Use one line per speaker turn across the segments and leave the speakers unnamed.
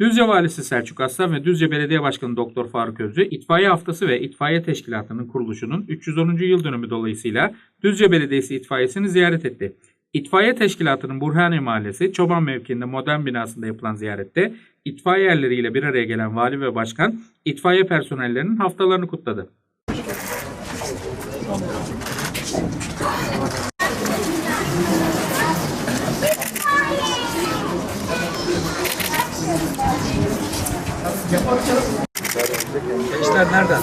Düzce Valisi Selçuk Aslan ve Düzce Belediye Başkanı Doktor Faruk Özlü, İtfaiye Haftası ve İtfaiye Teşkilatı'nın kuruluşunun 310. yıl dönümü dolayısıyla Düzce Belediyesi itfaiyesini ziyaret etti. İtfaiye Teşkilatı'nın Burhaniye Mahallesi Çoban mevkiinde modern binasında yapılan ziyarette itfaiye erleriyle bir araya gelen vali ve başkan itfaiye personellerinin haftalarını kutladı.
Gençler nereden?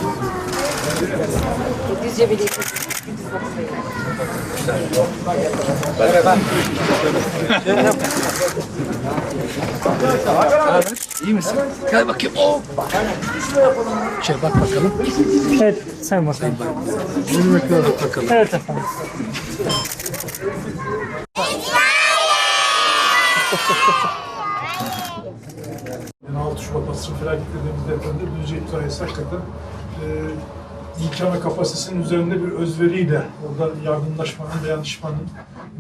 Düzce Belediyesi.
Merhaba. Haber? İyi misin? Gel bakayım. Hoppa. Şey bak bakalım.
Evet, sen bakalım.
Bunu bekliyoruz bakalım.
Evet efendim.
6 Şubat basın felaketlediğimiz depremde Düzce itfaiyesi hakikaten e, imkan ve kapasitesinin üzerinde bir özveriyle orada yardımlaşmanın, dayanışmanın,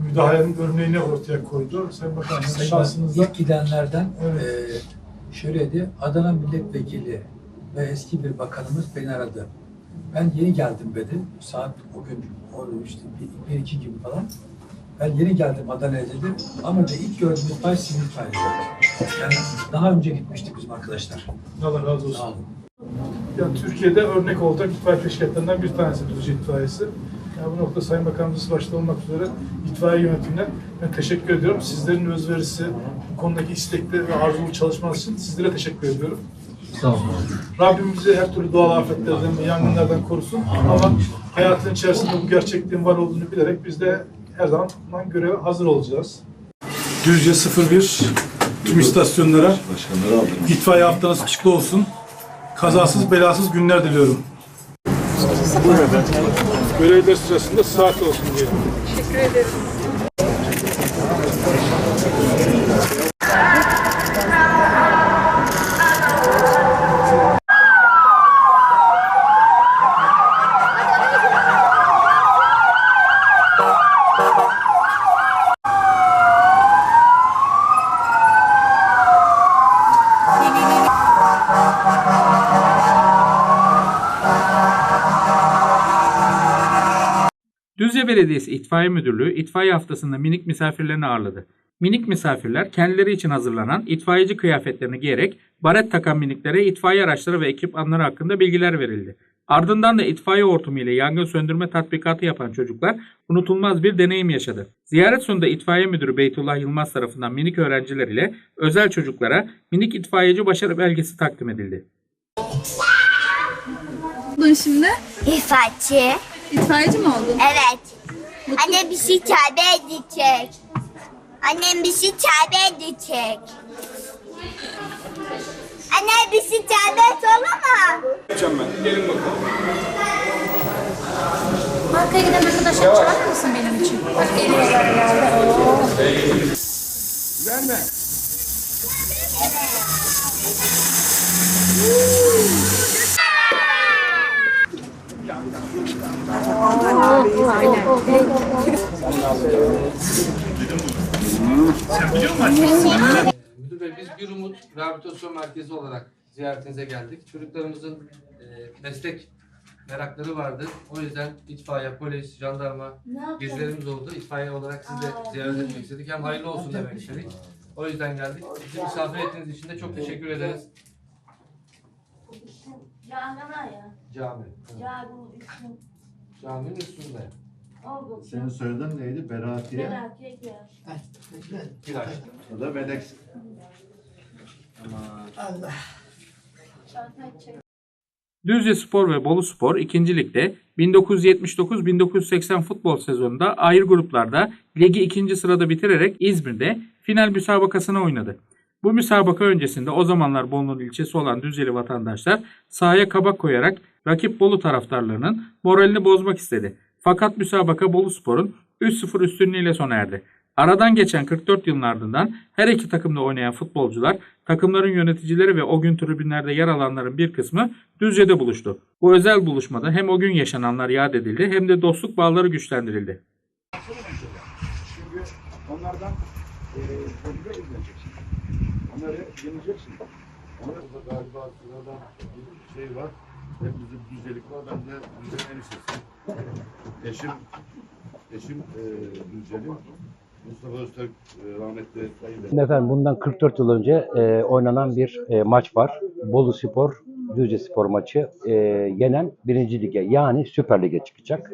müdahalenin örneğini ortaya koydu. Sayın Bakanım,
Sayın
şahsınızda
ilk gidenlerden
Evet.
eee şöyleydi. Adana Milletvekili ve eski bir bakanımız beni aradı. Ben yeni geldim dedi. Saat o gün o işte bir, bir iki gibi falan. Ben yeni geldim Adana'ya dedi. Ama de ilk gördüğüm itfaiye sizin itfaiye. Yani daha önce gitmiştik bizim arkadaşlar.
Allah razı olsun.
Sağ olun.
Yani Türkiye'de örnek olacak itfaiye teşkilatlarından bir tanesi Düzce itfaiyesi. Yani bu noktada Sayın Bakanımız başta olmak üzere itfaiye yönetimine ben teşekkür ediyorum. Sizlerin özverisi, bu konudaki istekli ve arzulu çalışmanız için sizlere teşekkür ediyorum.
Sağ olun.
Rabbim bizi her türlü doğal afetlerden ve yangınlardan korusun. Ama hayatın içerisinde bu gerçekliğin var olduğunu bilerek biz de her zaman göreve hazır olacağız. Düzce 01 tüm istasyonlara itfaiye haftanız kutlu olsun. Kazasız belasız günler diliyorum. Görevler sırasında saat olsun diye.
Düzce Belediyesi İtfaiye Müdürlüğü itfaiye haftasında minik misafirlerini ağırladı. Minik misafirler kendileri için hazırlanan itfaiyeci kıyafetlerini giyerek baret takan miniklere itfaiye araçları ve ekipmanları hakkında bilgiler verildi. Ardından da itfaiye hortumu ile yangın söndürme tatbikatı yapan çocuklar unutulmaz bir deneyim yaşadı. Ziyaret sonunda itfaiye müdürü Beytullah Yılmaz tarafından minik öğrenciler ile özel çocuklara minik itfaiyeci başarı belgesi takdim edildi.
oldun şimdi?
İfatçı.
İtfaiyeci mi oldun?
Evet. Annem bir şey çarbe edecek. Annem bir şey çarbe edecek. Anne bir şey çarbe et olur mu?
Bankaya giden arkadaşlar çağırır mısın benim için? Bak geliyorlar ya.
Müdür Bey biz Bir Umut Rehabilitasyon Merkezi olarak ziyaretinize geldik. Çocuklarımızın e, meslek merakları vardı. O yüzden itfaiye, polis, jandarma gezilerimiz oldu. İtfaiye olarak sizi de ziyaret etmek istedik. Hem hayırlı olsun demek istedik. O yüzden geldik. Bizi misafir ettiğiniz için de çok teşekkür ederiz.
Yangına ya.
Cami.
Yangın üstün.
Caminin üstünde.
Oldu.
Senin soyadın neydi? Beratiye.
Merak etme.
O da Benek.
Düzce Spor ve Bolu Spor 2. Lig'de 1979-1980 futbol sezonunda ayrı gruplarda ligi ikinci sırada bitirerek İzmir'de final müsabakasını oynadı. Bu müsabaka öncesinde o zamanlar Bolu'nun ilçesi olan Düzceli vatandaşlar sahaya kabak koyarak rakip Bolu taraftarlarının moralini bozmak istedi. Fakat müsabaka Bolu Spor'un 3-0 üstünlüğüyle sona erdi. Aradan geçen 44 yılın ardından her iki takımda oynayan futbolcular, takımların yöneticileri ve o gün tribünlerde yer alanların bir kısmı Düzce'de buluştu. Bu özel buluşmada hem o gün yaşananlar yad edildi hem de dostluk bağları güçlendirildi.
Çünkü onlardan e, tecrübe.
Bunları yeneceksin. Ama burada galiba sıradan bir şey var. Hepimizin düzelik var. Ben de düzenin eniştesiyim. Eşim, eşim e, Düzceli. Mustafa Öztürk e, rahmetli
Efendim bundan 44 yıl önce e, oynanan bir e, maç var. Bolu Spor, Düzce Spor maçı. E, yenen birinci lige yani Süper Lig'e çıkacak.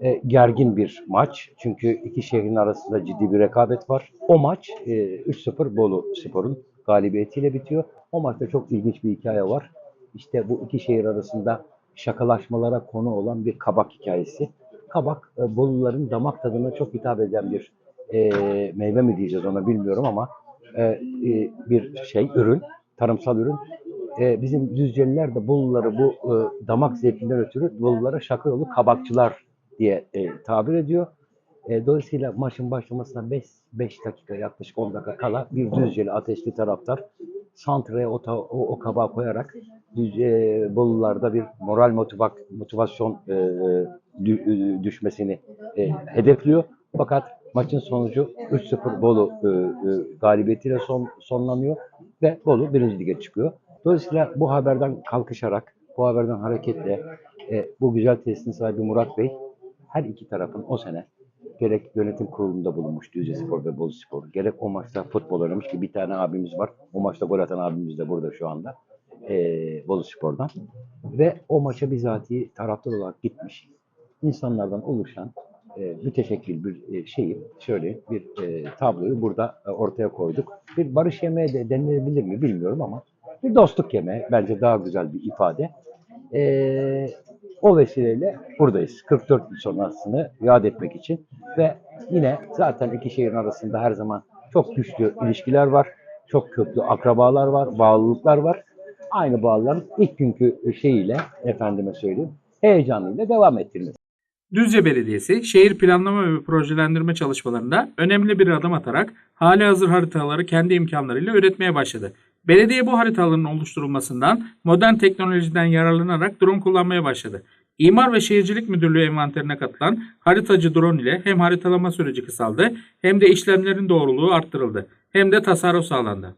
E, gergin bir maç. Çünkü iki şehrin arasında ciddi bir rekabet var. O maç e, 3-0 Bolu Spor'un galibiyetiyle bitiyor. O maçta çok ilginç bir hikaye var. İşte bu iki şehir arasında şakalaşmalara konu olan bir kabak hikayesi. Kabak, e, Boluların damak tadına çok hitap eden bir e, meyve mi diyeceğiz ona bilmiyorum ama e, e, bir şey, ürün, tarımsal ürün. E, bizim Düzceliler de Boluları bu e, damak zevkinden ötürü Bolulara şaka yolu kabakçılar diye e, tabir ediyor. E, dolayısıyla maçın başlamasına 5 5 dakika yaklaşık 10 dakika kala bir Düzceli ateşli taraftar santraya o, ta- o, o kabağı koyarak Düzce, Bolularda bir moral motivasyon e, e, düşmesini e, hedefliyor. Fakat maçın sonucu 3-0 Bolu e, e, galibiyetiyle son, sonlanıyor ve Bolu birinci lige çıkıyor. Dolayısıyla bu haberden kalkışarak, bu haberden hareketle e, bu güzel tesisin sahibi Murat Bey her iki tarafın o sene gerek yönetim kurulunda bulunmuş Düzce Spor ve Bolu Spor, gerek o maçta futbol oynamış ki bir tane abimiz var. O maçta gol atan abimiz de burada şu anda. E, Bolu Spor'dan. Ve o maça bizatihi taraftar olarak gitmiş. insanlardan oluşan e, müteşekkil bir e, şeyi, şöyle bir e, tabloyu burada e, ortaya koyduk. Bir barış yemeği de denilebilir mi bilmiyorum ama bir dostluk yemeği bence daha güzel bir ifade. E, o vesileyle buradayız. 44 yıl sonrasını yad etmek için ve yine zaten iki şehrin arasında her zaman çok güçlü ilişkiler var. Çok köklü akrabalar var, bağlılıklar var. Aynı bağların ilk günkü şeyiyle, efendime söyleyeyim, heyecanıyla devam ettirilmesi.
Düzce Belediyesi şehir planlama ve projelendirme çalışmalarında önemli bir adım atarak hali hazır haritaları kendi imkanlarıyla üretmeye başladı. Belediye bu haritaların oluşturulmasından modern teknolojiden yararlanarak drone kullanmaya başladı. İmar ve Şehircilik Müdürlüğü envanterine katılan haritacı drone ile hem haritalama süreci kısaldı hem de işlemlerin doğruluğu arttırıldı hem de tasarruf sağlandı.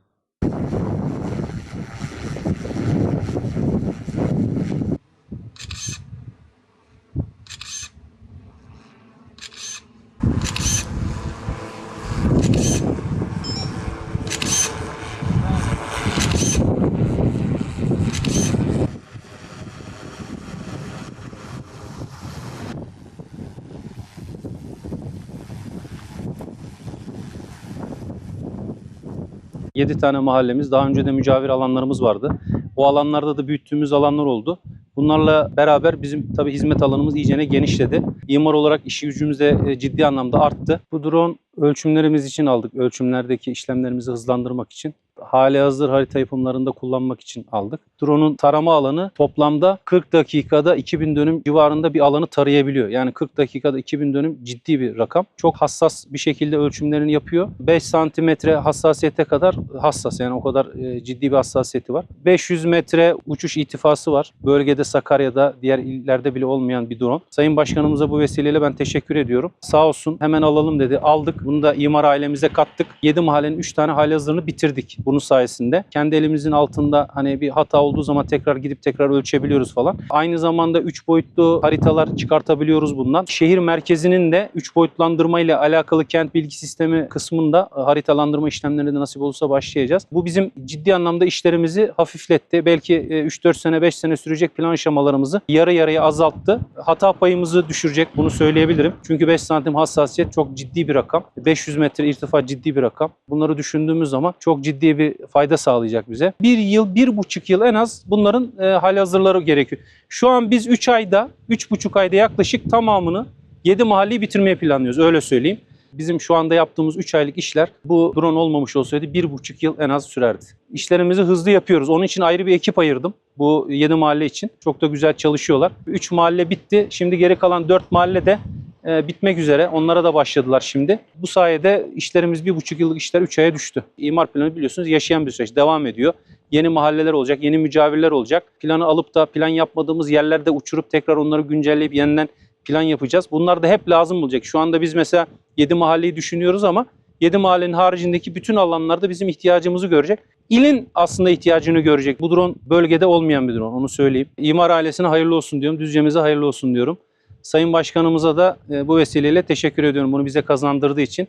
Yedi tane mahallemiz, daha önce de mücavir alanlarımız vardı. O alanlarda da büyüttüğümüz alanlar oldu. Bunlarla beraber bizim tabii hizmet alanımız iyicene genişledi. İmar olarak işi gücümüz de e, ciddi anlamda arttı. Bu drone ölçümlerimiz için aldık. Ölçümlerdeki işlemlerimizi hızlandırmak için. Hali hazır harita yapımlarında kullanmak için aldık. Drone'un tarama alanı toplamda 40 dakikada 2000 dönüm civarında bir alanı tarayabiliyor. Yani 40 dakikada 2000 dönüm ciddi bir rakam. Çok hassas bir şekilde ölçümlerini yapıyor. 5 santimetre hassasiyete kadar hassas yani o kadar e, ciddi bir hassasiyeti var. 500 metre uçuş itifası var. Bölgede Sakarya'da diğer illerde bile olmayan bir drone. Sayın Başkanımıza bu vesileyle ben teşekkür ediyorum. Sağ olsun hemen alalım dedi. Aldık. Bunu da imar ailemize kattık. 7 mahallenin 3 tane hali hazırını bitirdik bunun sayesinde. Kendi elimizin altında hani bir hata olduğu zaman tekrar gidip tekrar ölçebiliyoruz falan. Aynı zamanda 3 boyutlu haritalar çıkartabiliyoruz bundan. Şehir merkezinin de 3 boyutlandırma ile alakalı kent bilgi sistemi kısmında e, haritalandırma işlemlerine de nasip olursa başlayacağız. Bu bizim ciddi anlamda işlerimizi hafifletti. Belki e, 3-4 sene 5 sene sürecek plan aşamalarımızı yarı yarıya azalttı. Hata payımızı düşürecek bunu söyleyebilirim. Çünkü 5 santim hassasiyet çok ciddi bir rakam. 500 metre irtifa ciddi bir rakam. Bunları düşündüğümüz zaman çok ciddi bir fayda sağlayacak bize. Bir yıl, bir buçuk yıl en az bunların e, hali hazırları gerekiyor. Şu an biz 3 ayda, 3,5 ayda yaklaşık tamamını 7 mahalleyi bitirmeyi planlıyoruz öyle söyleyeyim. Bizim şu anda yaptığımız 3 aylık işler bu drone olmamış olsaydı 1,5 yıl en az sürerdi. İşlerimizi hızlı yapıyoruz. Onun için ayrı bir ekip ayırdım. Bu 7 mahalle için. Çok da güzel çalışıyorlar. 3 mahalle bitti. Şimdi geri kalan 4 mahalle de bitmek üzere. Onlara da başladılar şimdi. Bu sayede işlerimiz 1,5 yıllık işler 3 aya düştü. İmar planı biliyorsunuz yaşayan bir süreç. Devam ediyor. Yeni mahalleler olacak, yeni mücavirler olacak. Planı alıp da plan yapmadığımız yerlerde uçurup tekrar onları güncelleyip yeniden plan yapacağız. Bunlar da hep lazım olacak. Şu anda biz mesela 7 mahalleyi düşünüyoruz ama 7 mahallenin haricindeki bütün alanlarda bizim ihtiyacımızı görecek. İlin aslında ihtiyacını görecek. Bu drone bölgede olmayan bir drone onu söyleyeyim. İmar ailesine hayırlı olsun diyorum. Düzce'mize hayırlı olsun diyorum. Sayın Başkanımıza da e, bu vesileyle teşekkür ediyorum bunu bize kazandırdığı için.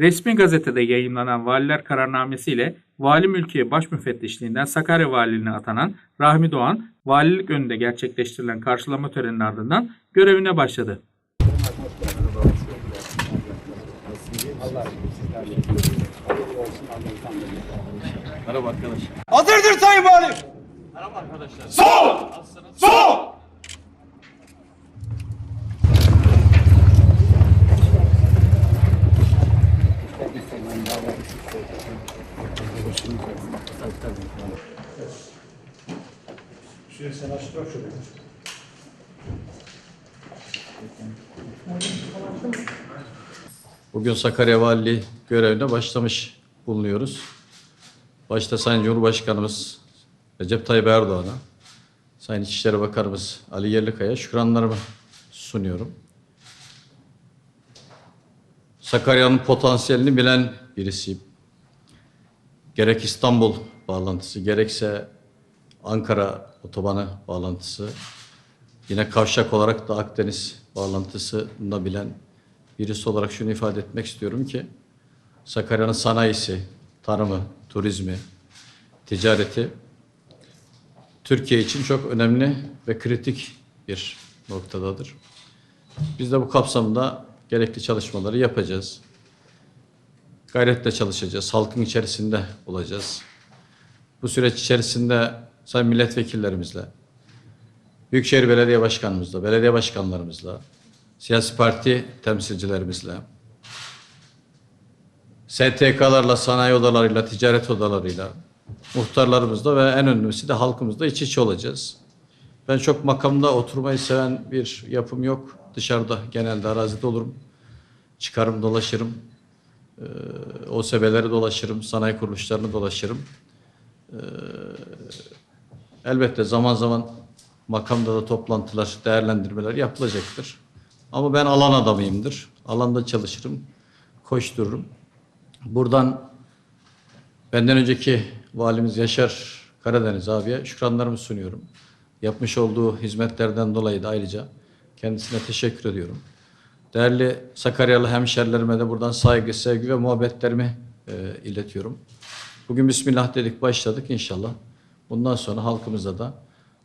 Resmi gazetede yayımlanan valiler kararnamesiyle vali mülkiye baş müfettişliğinden Sakarya valiliğine atanan Rahmi Doğan, valilik önünde gerçekleştirilen karşılama töreninin ardından görevine başladı.
Hazırdır Sayın Valim. Sol! Sol!
Bugün Sakarya Valiliği görevine başlamış bulunuyoruz. Başta Sayın Cumhurbaşkanımız Recep Tayyip Erdoğan'a, Sayın İçişleri Bakanımız Ali Yerlikaya şükranlarımı sunuyorum. Sakarya'nın potansiyelini bilen birisiyim. Gerek İstanbul bağlantısı, gerekse Ankara otobanı bağlantısı, yine kavşak olarak da Akdeniz bağlantısını bilen birisi olarak şunu ifade etmek istiyorum ki Sakarya'nın sanayisi, tarımı, turizmi, ticareti Türkiye için çok önemli ve kritik bir noktadadır. Biz de bu kapsamda gerekli çalışmaları yapacağız. Gayretle çalışacağız. Halkın içerisinde olacağız. Bu süreç içerisinde sayın milletvekillerimizle, Büyükşehir Belediye Başkanımızla, belediye başkanlarımızla, siyasi parti temsilcilerimizle, STK'larla, sanayi odalarıyla, ticaret odalarıyla, muhtarlarımızla ve en önemlisi de halkımızla iç içe olacağız. Ben çok makamda oturmayı seven bir yapım yok. Dışarıda genelde arazide olurum. Çıkarım dolaşırım. Ee, OSB'leri dolaşırım. Sanayi kuruluşlarını dolaşırım. Ee, elbette zaman zaman makamda da toplantılar, değerlendirmeler yapılacaktır. Ama ben alan adamıyımdır. Alanda çalışırım, koştururum. Buradan benden önceki valimiz Yaşar Karadeniz abiye şükranlarımı sunuyorum. Yapmış olduğu hizmetlerden dolayı da ayrıca kendisine teşekkür ediyorum. Değerli Sakaryalı hemşerilerime de buradan saygı, sevgi ve muhabbetlerimi e, iletiyorum. Bugün Bismillah dedik başladık inşallah. Bundan sonra halkımıza da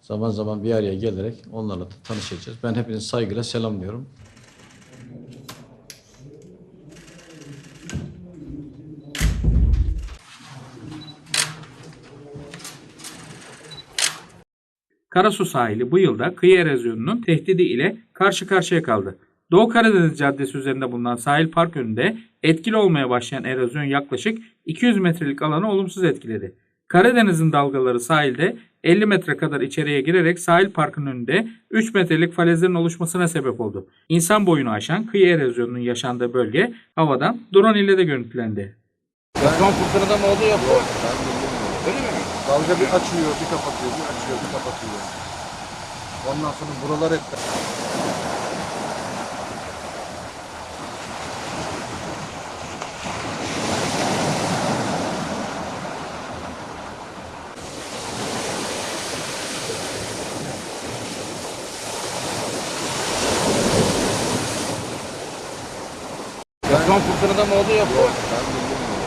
zaman zaman bir araya gelerek onlarla da tanışacağız. Ben hepinizi saygıyla selamlıyorum.
Karasu sahili bu yılda kıyı erozyonunun tehdidi ile karşı karşıya kaldı. Doğu Karadeniz Caddesi üzerinde bulunan sahil park önünde etkili olmaya başlayan erozyon yaklaşık 200 metrelik alanı olumsuz etkiledi. Karadeniz'in dalgaları sahilde 50 metre kadar içeriye girerek sahil parkın önünde 3 metrelik falezlerin oluşmasına sebep oldu. İnsan boyunu aşan kıyı erozyonunun yaşandığı bölge havadan drone ile de görüntülendi.
Deprem fırtınada mı oluyor bu? Öyle mi? Dalga bir açıyor, bir kapatıyor, bir açıyor, bir kapatıyor. Ondan sonra buralar hep Deprem fırtınada mı oluyor bu?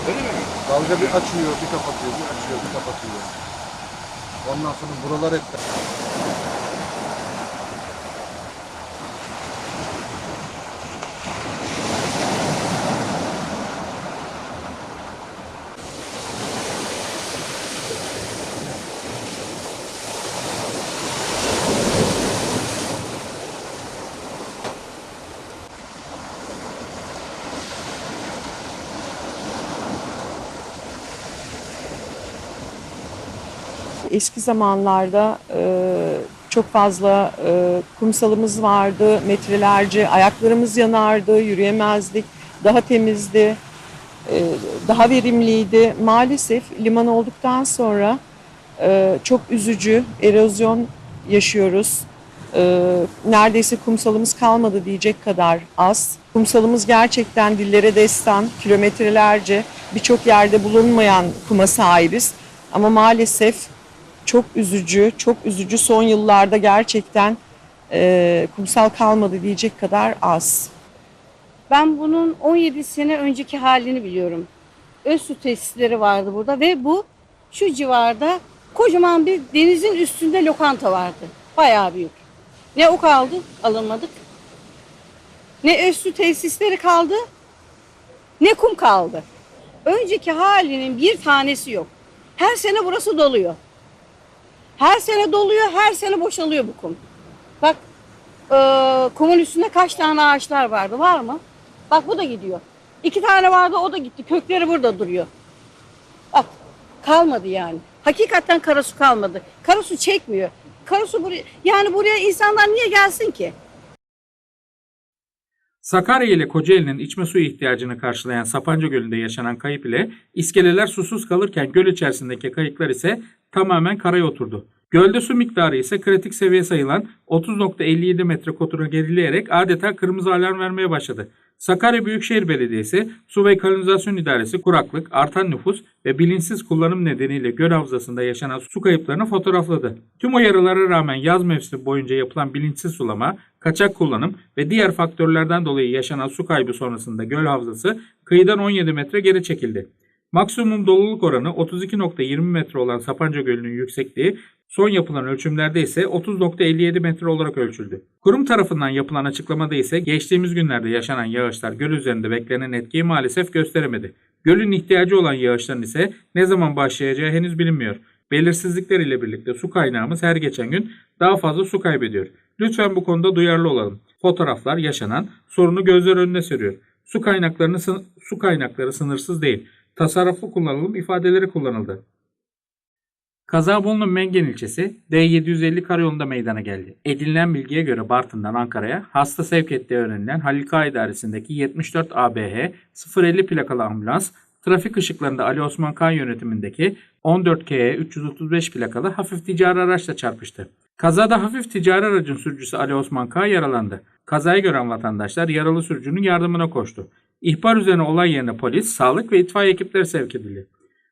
Öyle mi? Dalga bir açıyor, bir kapatıyor, bir açıyor, bir kapatıyor. Ondan sonra buralar hep
Eski zamanlarda e, çok fazla e, kumsalımız vardı, metrelerce ayaklarımız yanardı, yürüyemezdik. Daha temizdi, e, daha verimliydi. Maalesef liman olduktan sonra e, çok üzücü erozyon yaşıyoruz. E, neredeyse kumsalımız kalmadı diyecek kadar az. Kumsalımız gerçekten dillere destan, kilometrelerce birçok yerde bulunmayan kuma sahibiz. Ama maalesef çok üzücü, çok üzücü son yıllarda gerçekten e, kumsal kalmadı diyecek kadar az.
Ben bunun 17 sene önceki halini biliyorum. Öz su tesisleri vardı burada ve bu şu civarda kocaman bir denizin üstünde lokanta vardı. Bayağı büyük. Ne o kaldı, alınmadık. Ne öz su tesisleri kaldı, ne kum kaldı. Önceki halinin bir tanesi yok. Her sene burası doluyor. Her sene doluyor, her sene boşalıyor bu kum. Bak, eee, kumun üstünde kaç tane ağaçlar vardı, var mı? Bak bu da gidiyor. İki tane vardı, o da gitti. Kökleri burada duruyor. Bak, kalmadı yani. Hakikaten karasu kalmadı. Karasu çekmiyor. Karasu buraya, yani buraya insanlar niye gelsin ki?
Sakarya ile Kocaeli'nin içme suyu ihtiyacını karşılayan Sapanca Gölü'nde yaşanan kayıp ile iskeleler susuz kalırken göl içerisindeki kayıklar ise tamamen karaya oturdu. Gölde su miktarı ise kritik seviye sayılan 30.57 metre kotura gerileyerek adeta kırmızı alarm vermeye başladı. Sakarya Büyükşehir Belediyesi Su ve Kanalizasyon İdaresi kuraklık, artan nüfus ve bilinçsiz kullanım nedeniyle göl havzasında yaşanan su kayıplarını fotoğrafladı. Tüm uyarılara rağmen yaz mevsimi boyunca yapılan bilinçsiz sulama, kaçak kullanım ve diğer faktörlerden dolayı yaşanan su kaybı sonrasında göl havzası kıyıdan 17 metre geri çekildi. Maksimum doluluk oranı 32.20 metre olan Sapanca Gölü'nün yüksekliği son yapılan ölçümlerde ise 30.57 metre olarak ölçüldü. Kurum tarafından yapılan açıklamada ise geçtiğimiz günlerde yaşanan yağışlar göl üzerinde beklenen etkiyi maalesef gösteremedi. Gölün ihtiyacı olan yağışların ise ne zaman başlayacağı henüz bilinmiyor. Belirsizlikler ile birlikte su kaynağımız her geçen gün daha fazla su kaybediyor. Lütfen bu konuda duyarlı olalım. Fotoğraflar yaşanan sorunu gözler önüne seriyor. Su kaynaklarını su kaynakları sınırsız değil. Tasarruflu kullanalım ifadeleri kullanıldı. Kaza bulunan Mengen ilçesi D750 karayolunda meydana geldi. Edinilen bilgiye göre Bartın'dan Ankara'ya hasta sevk ettiği öğrenilen Halil K idaresindeki 74 ABH 050 plakalı ambulans trafik ışıklarında Ali Osman K yönetimindeki 14 KE 335 plakalı hafif ticari araçla çarpıştı. Kazada hafif ticari aracın sürücüsü Ali Osman K yaralandı. Kazayı gören vatandaşlar yaralı sürücünün yardımına koştu. İhbar üzerine olay yerine polis, sağlık ve itfaiye ekipleri sevk edildi.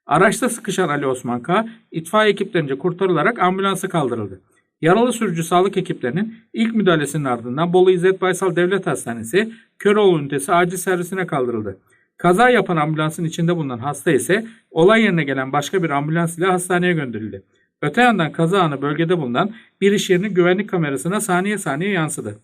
Araçta sıkışan Ali Osman K, itfaiye ekiplerince kurtarılarak ambulansa kaldırıldı. Yaralı sürücü sağlık ekiplerinin ilk müdahalesinin ardından Bolu İzzet Baysal Devlet Hastanesi Köroğlu ünitesi acil servisine kaldırıldı. Kaza yapan ambulansın içinde bulunan hasta ise olay yerine gelen başka bir ambulans ile hastaneye gönderildi. Öte yandan kaza anı bölgede bulunan bir iş yerinin güvenlik kamerasına saniye saniye yansıdı.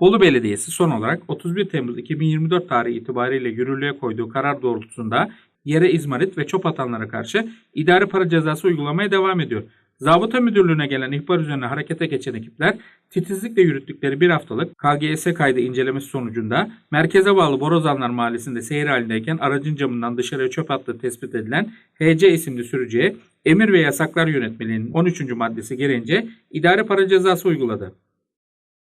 Bolu Belediyesi son olarak 31 Temmuz 2024 tarihi itibariyle yürürlüğe koyduğu karar doğrultusunda yere izmarit ve çöp atanlara karşı idari para cezası uygulamaya devam ediyor. Zabıta Müdürlüğü'ne gelen ihbar üzerine harekete geçen ekipler titizlikle yürüttükleri bir haftalık KGS kaydı incelemesi sonucunda merkeze bağlı Borazanlar Mahallesi'nde seyir halindeyken aracın camından dışarıya çöp attığı tespit edilen HC isimli sürücüye emir ve yasaklar yönetmeliğinin 13. maddesi gereğince idari para cezası uyguladı.